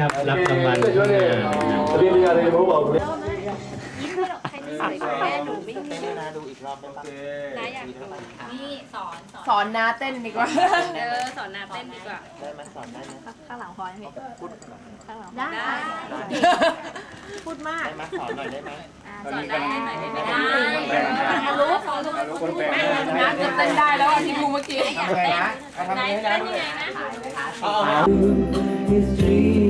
ครับ รับรางวัล นี่คือใครไม่แม่หนูไม่มีนะดูอีกรอบได้ปะนะอยากดูนี่สอนสอนนนาเต้นดีกว่า เออสอนนาเต้นดีกว่าได้ไหมสอนได้ไหมข้างหลังคอไหมพี่พูดหลังได้ พูดมากได้ไหมสอนหน่อยได้ไหมสอนได้ไหนไม่ได้รู้สอนรู้คนแปลกนาจะเต้นได้แล้วอะที่ดูเมื่อกี้อยากเต้นไหนเต้นยังไงนะ His dream.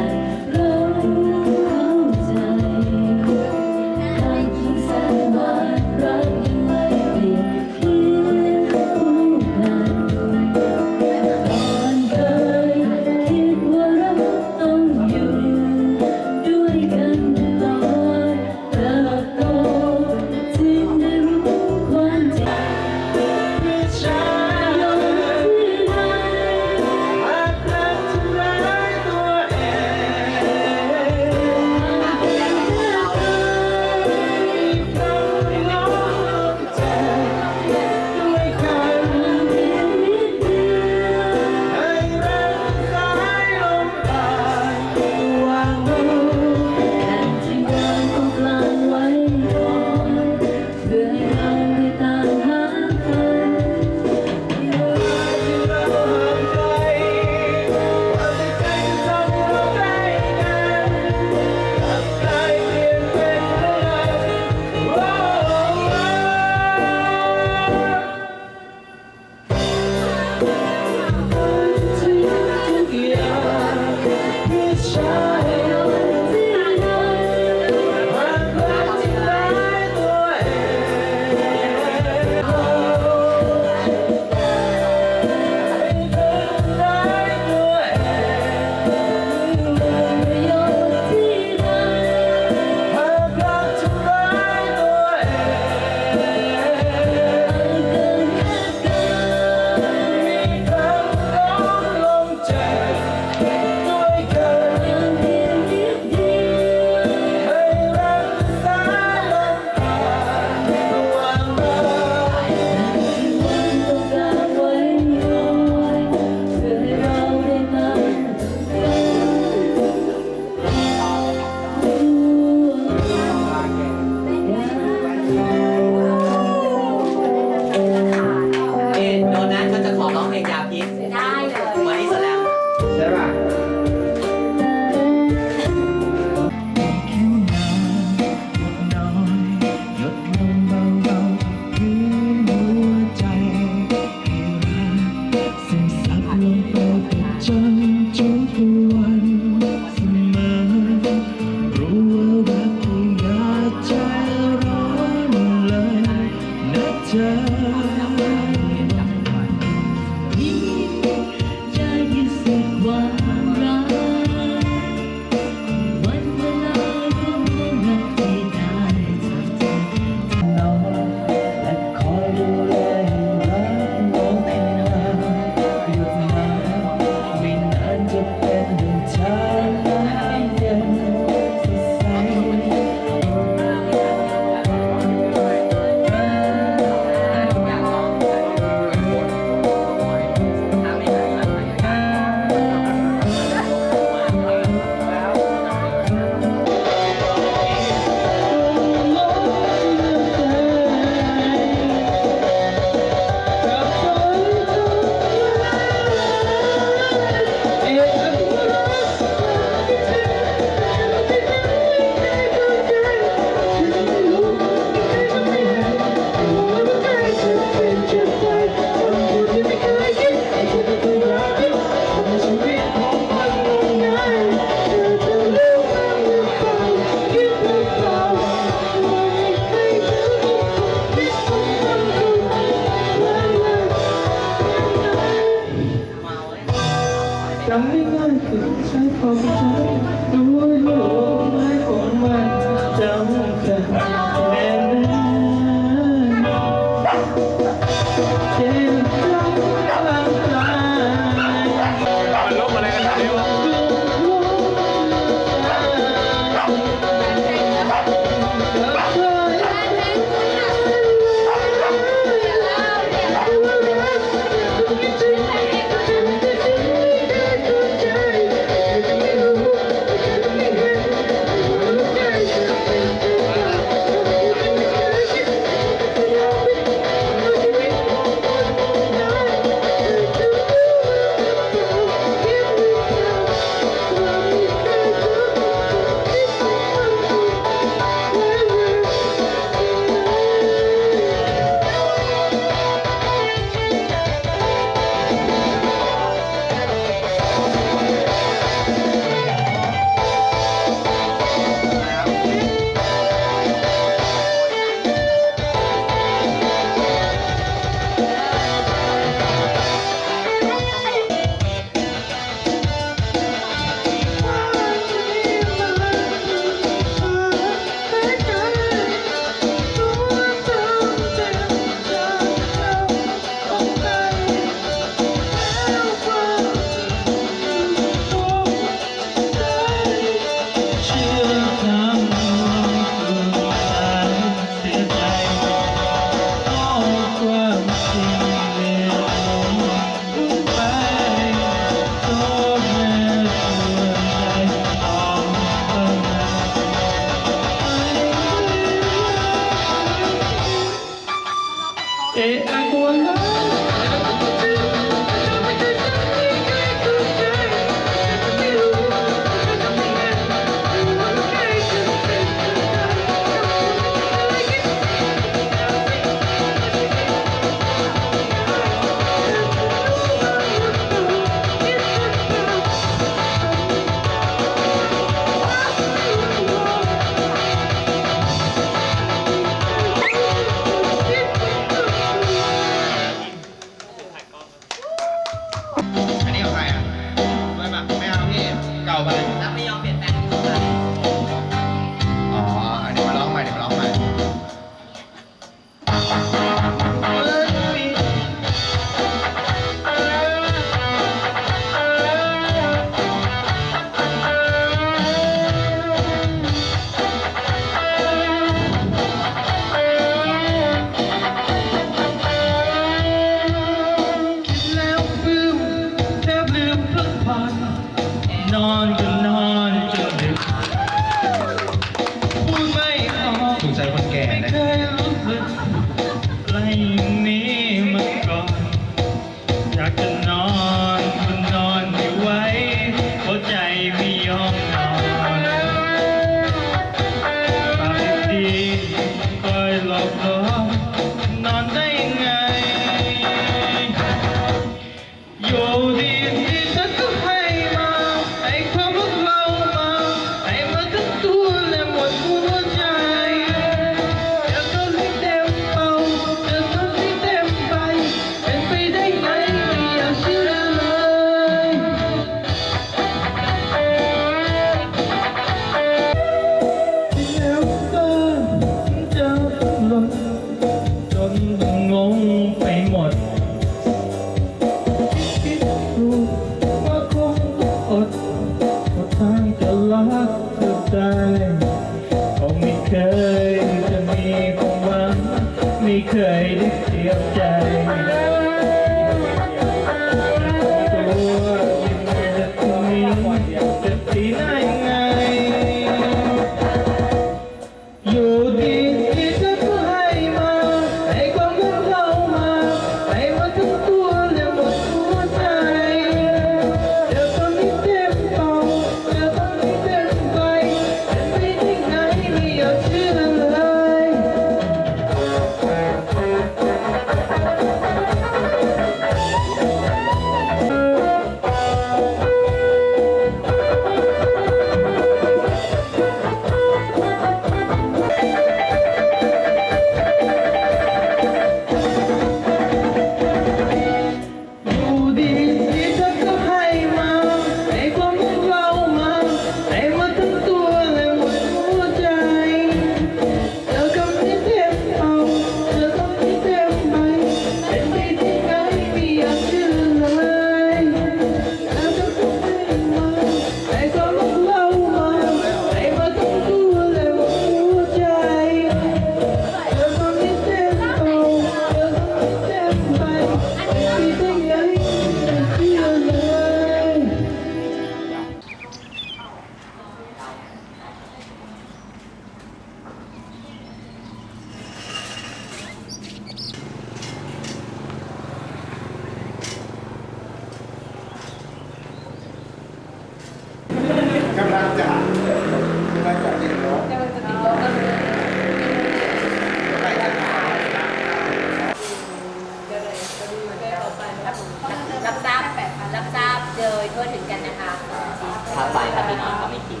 ถ้าไปถ้าพี่น้องเขาไม่คิด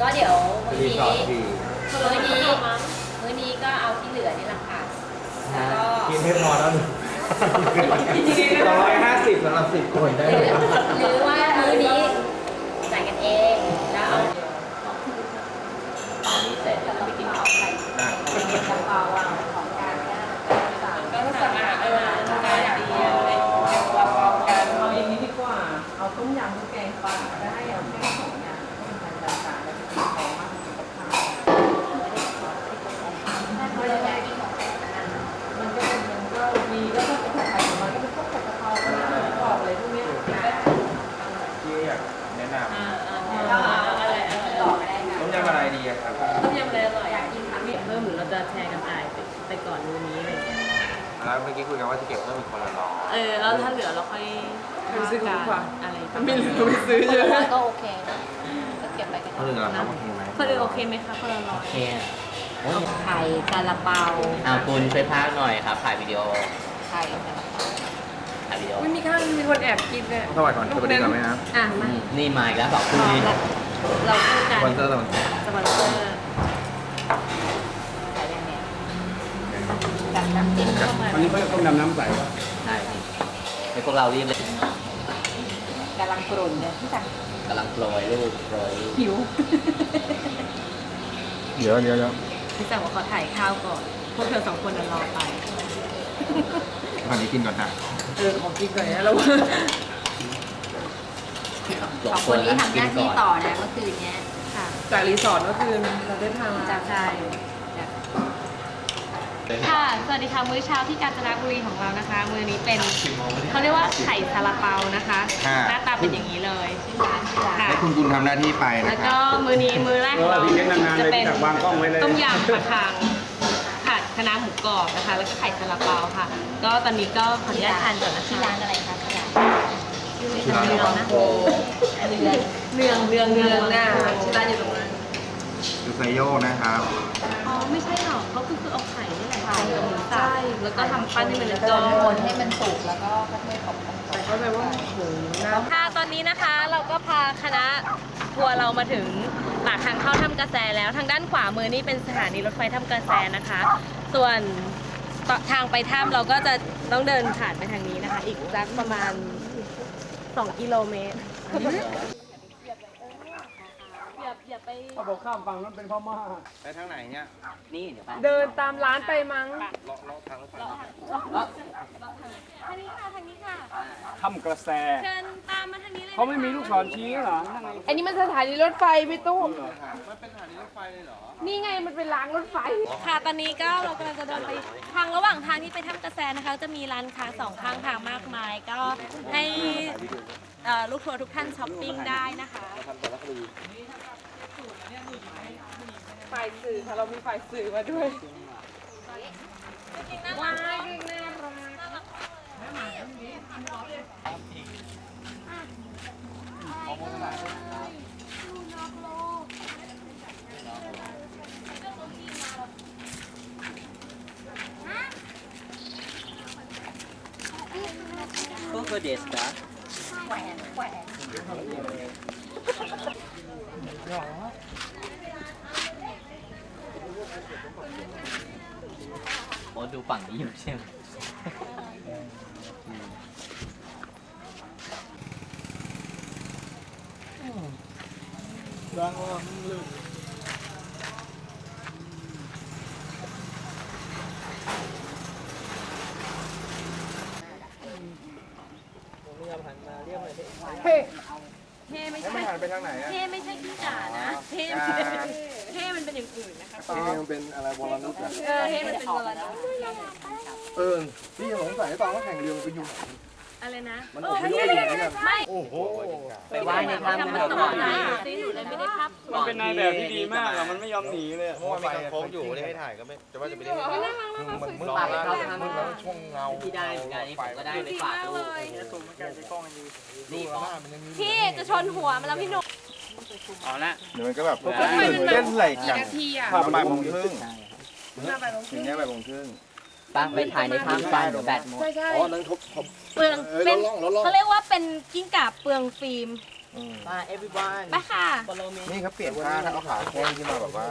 ก็เดี๋ยวมื้อรีนี้สอร์ทดีมื้อนี้มื้อนี้ก็เอาที่เหลือนี่แหละค่ะแล้วก็กินให้พอแล้วหนึ่งสองร้อยห้าสิบสำหรับสิบคนได้หไหมรือครับหรือว่ามื้อนี้จ่ายกันเองแล้วเอา ตอนนี้เสร็จแล้วไปกินข้าว ก็สามารถเออการดี เอาอย่างนี้ดีกว่า เอาต้มยำกับแกงปลาได้เอาแค่สองอย่างต้มยำต่างๆแล้วก็กินของมากกับข้าวมันก็เป็นมันก็มีแล้วก็เป็นไข่ของมันก็เป็นพวกผัดกะเพราก็ได้กรอบอะไรพวกเนี้ย ที่อยากแนะน อ่าอ่าอะไรอะไรต่อไปได้ำ ค่ะ ต้มยำอะไรดีอะครับ ต้มยำอะไรอร่อยอยากกินค่ะ เพิ่มหรือเราจะแชร์กันจ่ายไปก่อนมื้อนี้อะไรอย่างเงี้ย แล้วเมื่อกี้คุยกันว่าจะเก็บเพิ่มอีกคนละร้อย เออ แล้วถ้าเหลือเราค่อย ไปซื้อของขวัญ อะไร ไม่เหลือไปซื้อเยอะ ก็โอเคนะก็เก็บไปกันคนอื่นเหรอครับโอเคไหมคนอื่นโอเคไหมคะคนละร้อยโอเคโอ้ยไข่ซาลาเปาอาคุณช่วยพากหน่อยครับถ่ายวิดีโอไข่ซาลาเปาถ่ายวิดีโอไม่มีข้างมีคนแอบกินเนี่ยสวัสดีก่อนสวัสดีก่อนไหมครับอะอืมา มนี่มาอีกแล้วสองคู่นี้เราคู่กันสปอนเซอร์สปอนเซอร์สปอนเซอร์ไข่ยังไงกับน้ำจิ้มเข้ามาวันนี้เขาจะต้มยำน้ำใสใช่ในพวกเรารีบเลย กำลังกรุ่นเลยที่สั่งกำลังโปรยรูปโปรยรูปหิว เดี๋ยวเดี๋ยวเดี๋ยวพี่สั่งว่าเขาถ่ายข้าวก่อน พวกเธอสองคนน่ะรอไป ตอนนี้กินก่อนนะเออของกินก่อนนะเราสองคนนี้ทำหน้าที่ต่อนะเมื่อคืนเนี้ยค่ะ จากรีสอร์ทเมื่อคืนเราได้ทานมา จากใช่ ค่ะ สวัสดีค่ะ มื้อเช้าที่กาญจนบุรีของเรานะคะ มื้อนี้เป็นเขาเรียกว่าไข่ซาลาเปานะคะหน้าตาเป็นอย่างนี้เลยค่ะให้คุณกุลทำหน้าที่ไปนะแล้วคก็รับมื้อนี้มื้อแรกของเราเออพี่เลี้ยงนานๆจะเลยเป็นจากวางกล้องไว้เลยต้มยำปลาคังผัดคะน้าหมูกรอบนะคะ แล้วก็ไข่ซาลาเปาค่ะ ก็ตอนนี้ก็ขออนุญาตทานก่อนนะคะที่ร้านอะไรคะที่ร้านเรืองนะเรือนเรืองเรืองเรืเมือองงหน้าที่ร้านอยู่ตรงนั้นคือ ไซโยกนะครับ อ๋อไม่ใช่หรอกเขาคือคือเอาไข่นี่แหละทำกับหมูสับแล้วก็ทำปั้นให้มันเป็นก้อนคนให้มันสุกแล้วก็ค่อยๆตบกันแต่ก็แปลว่าโหน้ำค่ะตอนนี้นะคะเราก็พาคณะทัวร์เรามาถึงปากทางเข้าถ้ำกระแสแล้วทางด้านขวามือนี่เป็นสถานีรถไฟถ้ำกระแสนะคะ ส่วนทางไปถ้ำเราก็จะต้องเดินผ่านไปทางนี้นะคะ อีกสักประมาณ 2 กิโลเมตร ไปเขาบอกข้ามฝั่งนั้นเป็นพม่าไปทางไหนเนี่ยนี่เดี๋ยวไปเดินตามร้านไปมั้ง เลาะเลาะทางรถไฟทางนี้ค่ะทางนี้ค่ะทำกระแสเชิญตามมาทางนี้เลยเขาไม่มีลูกศรชี้เหรอนั่งไงอันนี้มันสถานีรถไฟพี่ตุ้มมันเป็นสถานีรถไฟเลยเหรอ นี่ไงมันเป็นรางรถไฟ ค่ะ ตอนนี้ก็เรากำลังจะเดินไปทางระหว่างทางที่ไปถ้ำกระแสนะคะ จะมีร้านค้าสองข้างทางมากมาย ก็ให้เอ่อลูกทัวร์ทุกท่านช้อปปิ้งได้นะคะฝ่ายสื่อค่ะเรามีฝ่ายสื่อมาด้วยว้ายน่ารัก็คือเดสก์ โอ้ดูฝั่งนี้อยู่ใช่ไหมเท่ไม่ใช่หันไปทางไหนอะเท่ไม่ใช่กิ้งก่านะ เท่มัน เป็นเท่มันเป็นอย่างอื่นนะคะเอ๊ะมันเป็นอะไรวรนุชอะเออเท่มันเป็นวรนุชเออพี่ยังสงสัยตอนว่าแข่งเรือมันไปอยู่ไหนอะไรนะมันเอออพยพไม่ไปอยู่ไหนกันไม่โอ้โหไปว่ายในถ้ำทำกัมันนต่อก่อนนะซิหนูเลยไม่ได้ภาพมันเป็นนายแบบที่ดีมากอะมันไม่ยอมหนีเลยอะเมื่อวานมีการโค้งอยู่ไม่ให้ถ่ายก็ไม่จะว่าจะไปเล่นมันมืดฝากแล้วไปเข้าถ้ำมืดแล้วช่วงเงาที่ได้เหมือนกันนี่ผมก็ได้ไปฝากลูกลูกละหน้ามันยังมีพี่จะชนหัวมันแล้วพี่หนุ่ม เอาละ เดี๋ยวมันก็แบบเล่นไหลกัน นาทีอะประมาณโมงครึ่ง ใช่ครับอย่างเงี้ยแบบโมงครึ่งตั้งไปถ่ายในถ้ำกันเดี๋ยวแบตหมด ใช่ใช่อ๋อนั่นเขาเขาเปลืองเอ้ยเป็นลดล่องลดล่องเขาเรียกว่าเป็นกิ้งก่าเปลืองฟิล์มมา everyone ไปค่ะ follow me นี่เขาเปลี่ยนท่าถ้าเอาขาโค้งขึ้นมาแบบว่า